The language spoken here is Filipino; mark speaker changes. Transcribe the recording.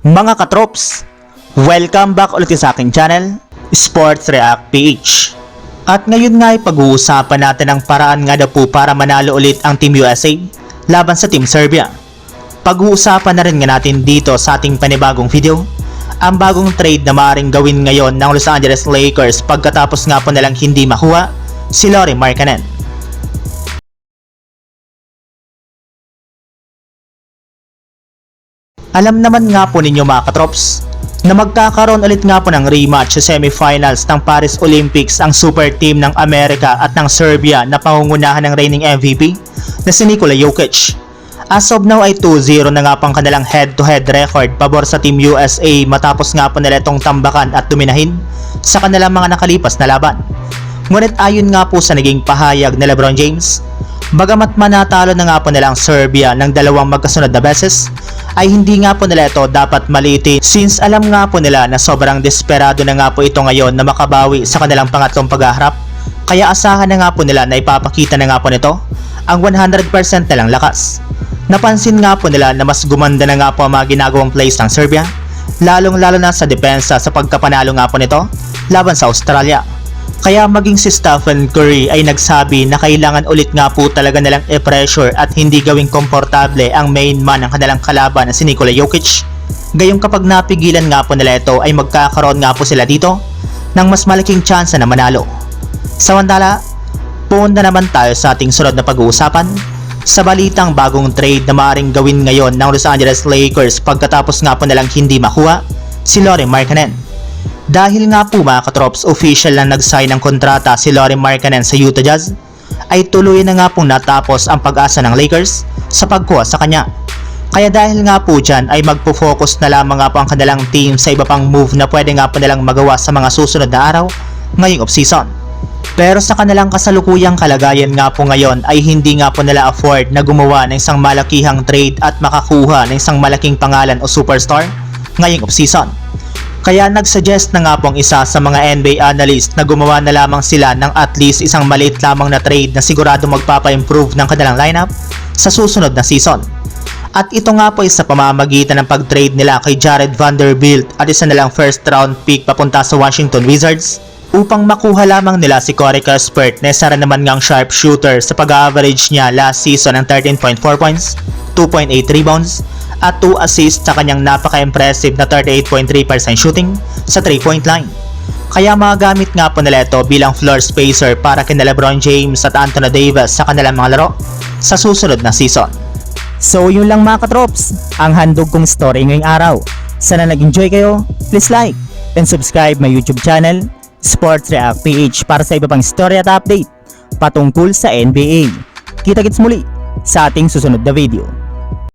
Speaker 1: Mga katrops, welcome back ulit sa aking channel, Sports React PH. At ngayon nga ay pag-uusapan natin ang paraan nga daw po para manalo ulit ang Team USA laban sa Team Serbia. Pag-uusapan na rin nga natin dito sa ating panibagong video, ang bagong trade na maaaring gawin ngayon ng Los Angeles Lakers pagkatapos nga po nilang hindi makuha si Lauri Markkanen. Alam naman nga po ninyo mga katrops na magkakaroon ulit nga po ng rematch sa semifinals ng Paris Olympics ang super team ng Amerika at ng Serbia na pangungunahan ng reigning MVP na si Nikola Jokic. As of now ay 2-0 na nga pang kanilang head-to-head record pabor sa Team USA matapos nga po nila itong tambakan at dominahin sa kanilang mga nakalipas na laban. Ngunit ayon nga po sa naging pahayag ni Lebron James, bagamat manatalo na nga po nila ang Serbia ng dalawang magkasunod na beses, ay hindi nga po nila ito dapat malitin since alam nga po nila na sobrang desperado na nga po ito ngayon na makabawi sa kanilang pangatlong paghaharap. Kaya asahan na nga po nila na ipapakita na nga po nito ang 100% nilang lakas. Napansin nga po nila na mas gumanda na nga po ang mga ginagawang plays ng Serbia, lalong lalo na sa depensa sa pagkapanalo nga po nito laban sa Australia. Kaya maging si Stephen Curry ay nagsabi na kailangan ulit nga po talaga nilang i-pressure at hindi gawing komportable ang main man ng kanilang kalaban na si Nikola Jokic. Gayong kapag napigilan nga po nila ito ay magkakaroon nga po sila dito ng mas malaking tsansa na manalo. Samantala, punta naman tayo sa ating sunod na pag-uusapan sa balitang bagong trade na maaaring gawin ngayon ng Los Angeles Lakers pagkatapos nga po nilang hindi makuha si Lauri Markkanen. Dahil nga po mga katrops official na nag-sign ng kontrata si Lauri Markkanen sa Utah Jazz, ay tuloy na nga pong natapos ang pag-asa ng Lakers sa pagkuha sa kanya. Kaya dahil nga po dyan ay magpo-focus na lamang nga po ang kanilang team sa iba pang move na pwede nga po nilang magawa sa mga susunod na araw ngayong off-season. Pero sa kanilang kasalukuyang kalagayan nga po ngayon ay hindi nga po nila afford na gumawa ng isang malakihang trade at makakuha ng isang malaking pangalan o superstar ngayong off-season. Kaya nagsuggest na nga pong isa sa mga NBA analyst na gumawa na lamang sila ng at least isang maliit lamang na trade na sigurado magpapa-improve ng kanilang lineup sa susunod na season. At ito nga po ay sa pamamagitan ng pag-trade nila kay Jared Vanderbilt at isa nilang first round pick papunta sa Washington Wizards upang makuha lamang nila si Corey Cuthbert na isa naman ngang sharp shooter sa pag-average niya last season ng 13.4 points, 2.8 rebounds, at 2 assists sa kanyang napaka-impressive na 38.3% shooting sa 3-point line. Kaya magagamit nga po nila ito bilang floor spacer para kina Lebron James at Anthony Davis sa kanilang mga laro sa susunod na season.
Speaker 2: So yun lang mga katrops, ang handog kong story ngayong araw. Sana nag-enjoy kayo, please like and subscribe my YouTube channel, Sports React PH para sa iba pang story at update patungkol sa NBA. Kita-kits muli sa ating susunod na video.